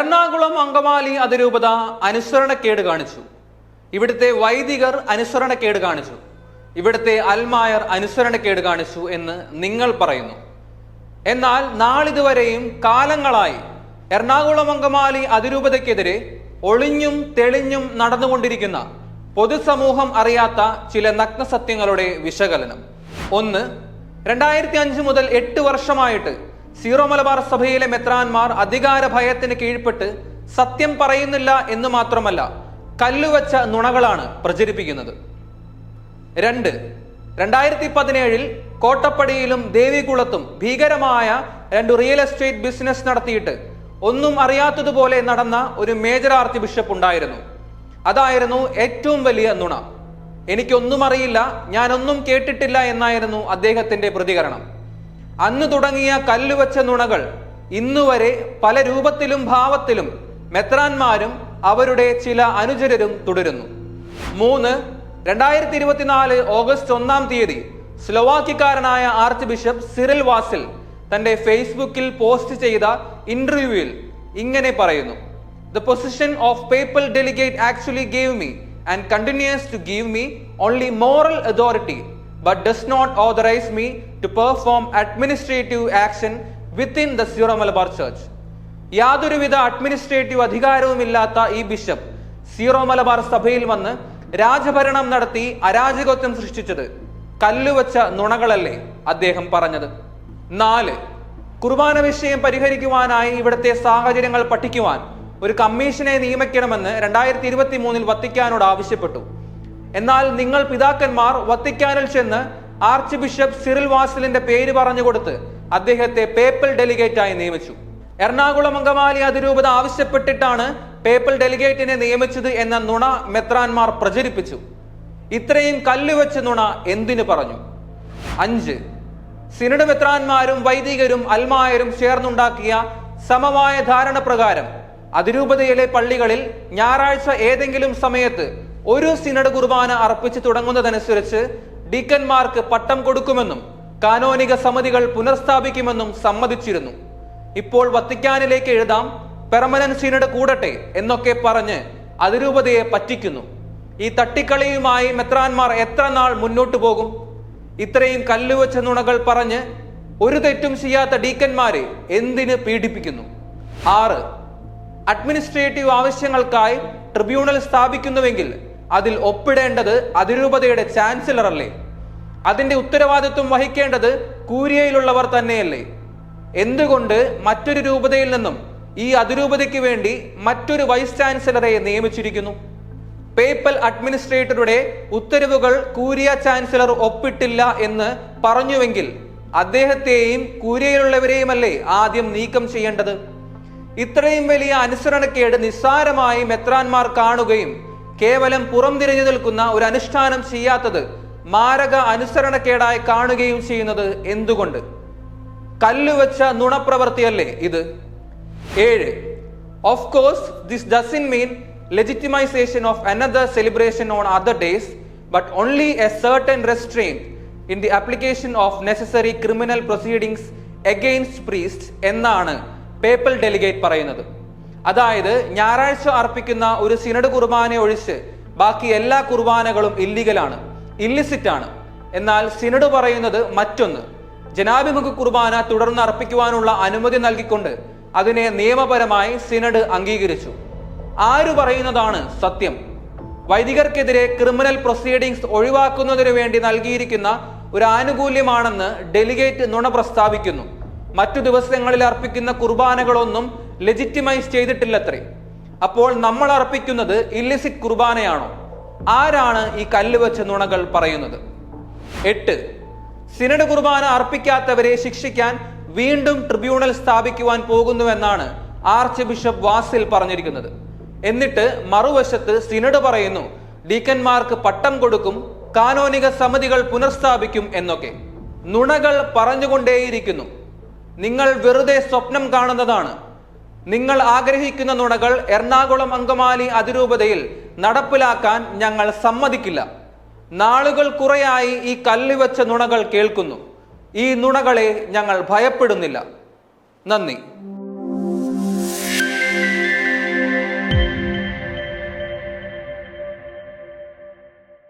എറണാകുളം അങ്കമാലി അതിരൂപത അനുസരണക്കേട് കാണിച്ചു. ഇവിടുത്തെ വൈദികർ അനുസരണക്കേട് കാണിച്ചു. ഇവിടുത്തെ അൽമായർ അനുസരണക്കേട് കാണിച്ചു എന്ന് നിങ്ങൾ പറയുന്നു. എന്നാൽ നാളിതുവരെയും കാലങ്ങളായി എറണാകുളം അങ്കമാലി അതിരൂപതയ്ക്കെതിരെ ഒളിഞ്ഞും തെളിഞ്ഞും നടന്നുകൊണ്ടിരിക്കുന്ന പൊതുസമൂഹം അറിയാത്ത ചില നഗ്നസത്യങ്ങളുടെ വിശകലനം. ഒന്ന് രണ്ടായിരത്തി അഞ്ച് മുതൽ എട്ട് വർഷമായിട്ട് സീറോ മലബാർ സഭയിലെ മെത്രാൻമാർ അധികാര ഭയത്തിന് കീഴ്പ്പെട്ട് സത്യം പറയുന്നില്ല എന്ന് മാത്രമല്ല കല്ലുവച്ച നുണകളാണ് പ്രചരിപ്പിക്കുന്നത്. രണ്ട് രണ്ടായിരത്തി പതിനേഴിൽ കോട്ടപ്പടിയിലും ദേവികുളത്തും ഭീകരമായ രണ്ട് റിയൽ എസ്റ്റേറ്റ് ബിസിനസ് നടത്തിയിട്ട് ഒന്നും അറിയാത്തതുപോലെ നടന്ന ഒരു മേജർ ആർച്ച് ബിഷപ്പ് ഉണ്ടായിരുന്നു. അതായിരുന്നു ഏറ്റവും വലിയ നുണ. എനിക്കൊന്നും അറിയില്ല ഞാനൊന്നും കേട്ടിട്ടില്ല എന്നായിരുന്നു അദ്ദേഹത്തിന്റെ പ്രതികരണം. അന്ന് തുടങ്ങിയ കല്ലുവച്ച നുണകൾ ഇന്നുവരെ പല രൂപത്തിലും ഭാവത്തിലും മെത്രാന്മാരും അവരുടെ ചില അനുചരരും തുടരുന്നു. മൂന്ന് രണ്ടായിരത്തി ഇരുപത്തിനാല് ഓഗസ്റ്റ് ഒന്നാം തീയതി സ്ലോവാക്കിക്കാരനായ ആർച്ച് ബിഷപ്പ് സിറിൽ വാസിൽ തന്റെ ഫേസ്ബുക്കിൽ പോസ്റ്റ് ചെയ്ത ഇന്റർവ്യൂവിൽ ഇങ്ങനെ പറയുന്നു. The position of papal delegate actually gave me and continues to give me only moral authority but does not authorise me to perform administrative action within the Syro Malabar church യാതൊരുവിധ administrative അധികാരവുമില്ലാത്ത ഈ bishop zero Malabar സഭയിൽ വന്ന് രാജഭരണം നടത്തി അരാജകത്വം സൃഷ്ടിച്ചത് കല്ലുവച്ച നുണകളല്ലേ അദ്ദേഹം പറഞ്ഞത്. നാല് കുർബാന വിഷയം പരിഹരിക്കുവാനായി ഇവിടുത്തെ സാഹചര്യങ്ങൾ പഠിക്കുവാൻ ഒരു കമ്മീഷനെ നിയമിക്കണമെന്ന് രണ്ടായിരത്തി ഇരുപത്തി മൂന്നിൽ വത്തിക്കാനോട് ആവശ്യപ്പെട്ടു. എന്നാൽ നിങ്ങൾ പിതാക്കന്മാർ വത്തിക്കാനിൽ ചെന്ന് ആർച്ച് ബിഷപ്പ് സിറിൽ വാസിലിന്റെ പേര് പറഞ്ഞു പറഞ്ഞുകൊടുത്ത് അദ്ദേഹത്തെ പേപ്പൽ ഡെലിഗേറ്റായി നിയമിച്ചു. എറണാകുളം അങ്കമാലി അതിരൂപത ആവശ്യപ്പെട്ടിട്ടാണ് പേപ്പൽ ഡെലിഗേറ്റിനെ നിയമിച്ചത് എന്ന നുണ മെത്രാൻമാർ പ്രചരിപ്പിച്ചു. ഇത്രയും കല്ലുവെച്ച നുണ എന്തിനു പറഞ്ഞു? അഞ്ച്. സിനഡ് മെത്രാന്മാരും വൈദികരും അൽമായരും ചേർന്നുണ്ടാക്കിയ സമവായ ധാരണ പ്രകാരം അതിരൂപതയിലെ പള്ളികളിൽ ഞായറാഴ്ച ഏതെങ്കിലും സമയത്ത് ഒരു സിനഡ് കുർബാന അർപ്പിച്ചു തുടങ്ങുന്നതനുസരിച്ച് ഡീക്കന്മാർക്ക് പട്ടം കൊടുക്കുമെന്നും കാനോനിക സമിതികൾ പുനഃസ്ഥാപിക്കുമെന്നും സമ്മതിച്ചിരുന്നു. ഇപ്പോൾ വത്തിക്കാനിലേക്ക് എഴുതാം പെർമനന്റ് സിനഡ് കൂടട്ടെ എന്നൊക്കെ പറഞ്ഞ് അതിരൂപതയെ പറ്റിക്കുന്നു. ഈ തട്ടിക്കളിയുമായി മെത്രാന്മാർ എത്ര നാൾ മുന്നോട്ടു പോകും? ഇത്രയും കല്ലുവച്ച നുണകൾ പറഞ്ഞ് ഒരു തെറ്റും ചെയ്യാത്ത ഡീക്കന്മാരെ എന്തിന് പീഡിപ്പിക്കുന്നു? ആറ് അഡ്മിനിസ്ട്രേറ്റീവ് ആവശ്യങ്ങൾക്കായി ട്രിബ്യൂണൽ സ്ഥാപിക്കുന്നുവെങ്കിൽ അതിൽ ഒപ്പിടേണ്ടത് അതിരൂപതയുടെ ചാൻസലർ അല്ലേ അതിന്റെ ഉത്തരവാദിത്വം വഹിക്കേണ്ടത് കൂരിയയിലുള്ളവർ തന്നെയല്ലേ? എന്തുകൊണ്ട് മറ്റൊരു രൂപതയിൽ നിന്നും ഈ അതിരൂപതയ്ക്ക് വേണ്ടി മറ്റൊരു വൈസ് ചാൻസലറെ നിയമിച്ചിരിക്കുന്നു? പേപ്പൽ അഡ്മിനിസ്ട്രേറ്ററുടെ ഉത്തരവുകൾ കൂരിയ ചാൻസലർ ഒപ്പിട്ടില്ല എന്ന് പറഞ്ഞുവെങ്കിൽ അദ്ദേഹത്തെയും കൂരിയയിലുള്ളവരെയുമല്ലേ ആദ്യം നീക്കം ചെയ്യേണ്ടത്? ഇത്രയും വലിയ അനുസരണക്കേട് നിസ്സാരമായി മെത്രാന്മാർ കാണുകയും കേവലം പുറം തിരിഞ്ഞു നിൽക്കുന്ന ഒരു അനുഷ്ഠാനം ചെയ്യാത്തത് മാരക അനുസരണക്കേടായി കാണുകയും ചെയ്യുന്നത് എന്തുകൊണ്ട്? കല്ലുവച്ച നുണപ്രവർത്തിയല്ലേ ഇത്? ഏഴ് of course this doesn't mean legitimisation of another celebration on other days but only a certain restraint in the application of necessary criminal proceedings against priest എന്നാണ് പേപ്പൽ ഡെലിഗേറ്റ് പറയുന്നത്. അതായത് ഞായറാഴ്ച അർപ്പിക്കുന്ന ഒരു സിനഡ് കുർബാന ഒഴിച്ച് ബാക്കി എല്ലാ കുർബാനകളും ഇല്ലീഗലാണ് ഇല്ലിസിറ്റ് ആണ് എന്നാൽ സിനഡ് പറയുന്നത് മറ്റൊന്ന്. ജനാഭിമുഖ കുർബാന തുടർന്ന് അർപ്പിക്കുവാനുള്ള അനുമതി നൽകിക്കൊണ്ട് അതിനെ നിയമപരമായി സിനഡ് അംഗീകരിച്ചു. ആര് പറയുന്നതാണ് സത്യം? വൈദികർക്കെതിരെ ക്രിമിനൽ പ്രൊസീഡിങ്സ് ഒഴിവാക്കുന്നതിനു വേണ്ടി നൽകിയിരിക്കുന്ന ഒരു ആനുകൂല്യമാണെന്ന് ഡെലിഗേറ്റ് നുണ പ്രസ്താവിക്കുന്നു. മറ്റു ദിവസങ്ങളിൽ അർപ്പിക്കുന്ന കുർബാനകളൊന്നും ലെജിറ്റിമൈസ് ചെയ്തിട്ടില്ലത്രേ. അപ്പോൾ നമ്മൾ അർപ്പിക്കുന്നത് ഇല്ലിസിറ്റ് കുർബാനയാണോ? ആരാണ് ഈ കല്ല് വെച്ച നുണകൾ പറയുന്നത്? എട്ട്. സിനഡ് കുർബാന അർപ്പിക്കാത്തവരെ ശിക്ഷിക്കാൻ വീണ്ടും ട്രിബ്യൂണൽ സ്ഥാപിക്കുവാൻ പോകുന്നുവെന്നാണ് ആർച്ച് ബിഷപ്പ് വാസിൽ പറഞ്ഞിരിക്കുന്നത്. എന്നിട്ട് മറുവശത്ത് സിനഡ് പറയുന്നു ഡീക്കന്മാർക്ക് പട്ടം കൊടുക്കും കാനോനിക സമിതികൾ പുനഃസ്ഥാപിക്കും എന്നൊക്കെ. നുണകൾ പറഞ്ഞുകൊണ്ടേയിരിക്കുന്നു. നിങ്ങൾ വെറുതെ സ്വപ്നം കാണുന്നതാണ്. നിങ്ങൾ ആഗ്രഹിക്കുന്ന നുണകൾ എറണാകുളം അങ്കമാലി അതിരൂപതയിൽ നടപ്പിലാക്കാൻ ഞങ്ങൾ സമ്മതിക്കില്ല. നാളുകൾ കുറയായി ഈ കല്ലുവെച്ച നുണകൾ കേൾക്കുന്നു. ഈ നുണകളെ ഞങ്ങൾ ഭയപ്പെടുന്നില്ല. നന്ദി.